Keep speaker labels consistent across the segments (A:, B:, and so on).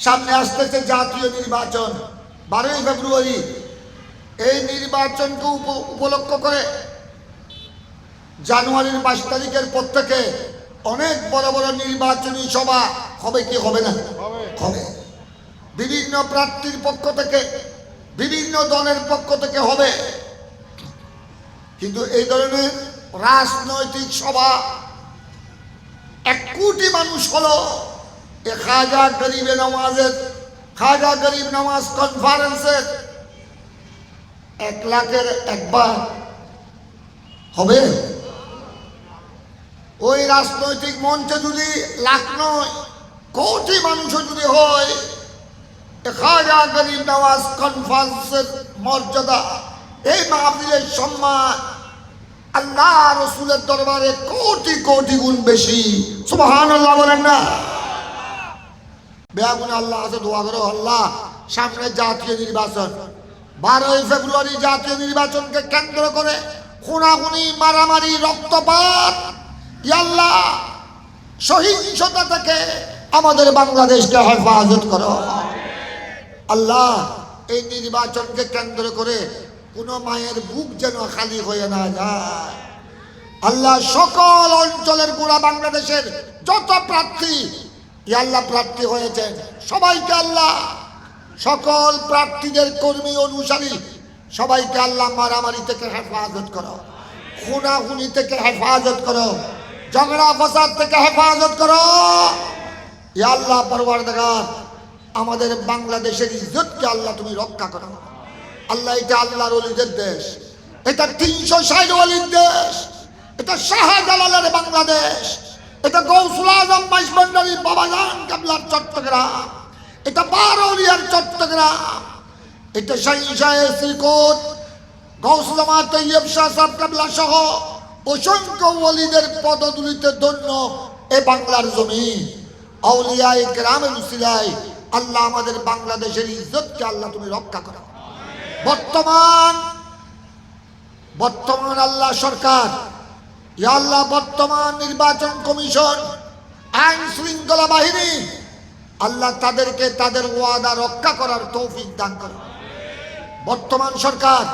A: সামনে আসতেছে জাতীয় নির্বাচন বারোই ফেব্রুয়ারি। এই নির্বাচনকে উপ- উপলক্ষ করে জানুয়ারির পাঁচ তারিখের পর থেকে অনেক বড় বড় নির্বাচনী সভা হবে কি হবে না? হবে। বিভিন্ন প্রার্থীর পক্ষ থেকে বিভিন্ন দলের পক্ষ থেকে হবে। কিন্তু এই ধরনের রাজনৈতিক সভা এক কোটি মানুষ হলো। এ খাজা গরিবে নামাজের, খাজা গরিব নামাজ কনফারেন্সের এক লাখের একবার হবে? ওই রাজনৈতিক মঞ্চে যদি লাখ নয়, কোটি মানুষও যদি হয় খাজা গরিব নওয়াজ কনফারেন্সের মর্যাদা, এই মাহফিলের সম্মান আল্লাহ রসুলের দরবারে কোটি কোটি গুণ বেশি। সুবহান আল্লাহ বলেন না। বেয়াগুনে আল্লাহ আছে, দোয়া করো, আল্লাহ সামনে জাতীয় নির্বাচন। বারোই ফেব্রুয়ারি জাতীয় নির্বাচনকে কেন্দ্র করে খুনাখুনি, মারামারি, রক্তপাত ইয়াল্লাহ সহিংসতা থেকে আমাদের বাংলাদেশকে হেফাজত করো। আল্লাহ, এই নির্বাচনকে কেন্দ্র করে কোনো মায়ের বুক যেন খালি হয়ে না যায়। আল্লাহ, সকল অঞ্চলের গোড়া বাংলাদেশের যত প্রার্থী আল্লাহ প্রার্থী হয়েছেন। সবাইকে আল্লাহ। সকল প্রার্থীদের কর্মী অনুসারী, সবাইকে আল্লাহ মারামারি থেকে হেফাজত করো। খুনাখুনি থেকে হেফাজত করো। ঝগড়া ফসাদ থেকে হেফাজত করো। আল্লাহ পরবার আমাদের বাংলাদেশের ইজ্জতকে আল্লাহ তুমি রক্ষা করো। আল্লাহ এটা আল্লাহর অলিদের দেশ। এটা তিনশো ষাট অলির দেশ। এটা শাহজালালের বাংলাদেশ। এটা গৌসুল আজম বাইশবন্ডারি বাবাজান কাবলার চট্টগ্রাম। এটা বারোলিয়ার চট্টগ্রাম। এটা শাহিনশাহের শ্রীকোট গৌসলামা তৈয়ব শাহ সাহ কাবলা সহ অসংখ্য ওলিদের পদদুলিতে ধন্য এ বাংলার জমি আউলিয়ায় গ্রামের উসিলায় আল্লাহ আমাদের বাংলাদেশের ইজ্জতকে আল্লাহ তুমি রক্ষা করো। বর্তমান বর্তমান আল্লাহ সরকার আল্লাহ, বর্তমান নির্বাচন কমিশন, আইন শৃঙ্খলা বাহিনী, আল্লাহ তাদেরকে তাদের ওয়াদা রক্ষা করার তৌফিক দান করে বর্তমান সরকার,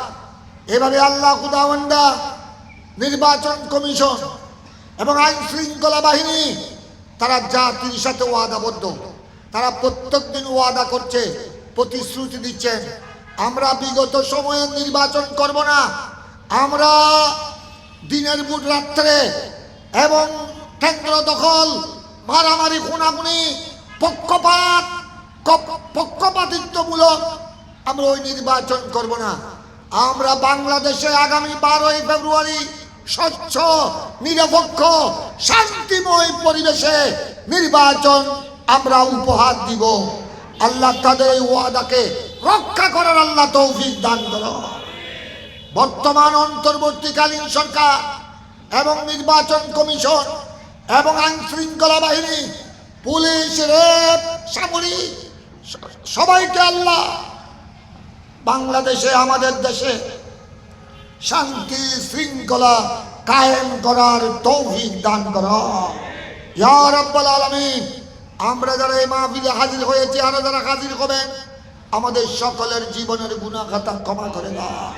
A: এভাবে আল্লাহ খুদাওয়ান্ডা নির্বাচন কমিশন এবং আইন শৃঙ্খলা বাহিনী, তারা জাতির সাথে ওয়াদাবদ্ধ। তারা প্রত্যেক দিন ওয়াদা করছে, প্রতিশ্রুতি দিচ্ছেন, আমরা বিগত সময়ে নির্বাচন করব না, আমরা দিনের বুট রাত্রে এবং কেন্দ্র দখল, মারামারি, খুনাখুনি, পক্ষপাত পক্ষপাতিত্বমূলক আমরা ওই নির্বাচন করব না। আমরা বাংলাদেশে আগামী বারোই ফেব্রুয়ারি স্বচ্ছ, নিরপেক্ষ, শান্তিময় পরিবেশে নির্বাচন আমরা উপহার দিব। আল্লাহ তাদের ওয়াদাকে রক্ষা করার আল্লাহ তৌফিক দান করো। বর্তমান অন্তর্বর্তীকালীন সরকার এবং নির্বাচন কমিশন এবং আইন শৃঙ্খলা বাহিনী, পুলিশ, রেপ, সামরিক, সবাইকে আল্লাহ বাংলাদেশে, আমাদের দেশে শান্তি শৃঙ্খলা কায়েম করার তৌফিক দান করা। ইয়া আলামিন, আমরা যারা এই মাহফিলে হাজির হয়েছি, আরও যারা হাজির হবেন, আমাদের সকলের জীবনের গুণাখাতা ক্ষমা করে দাও।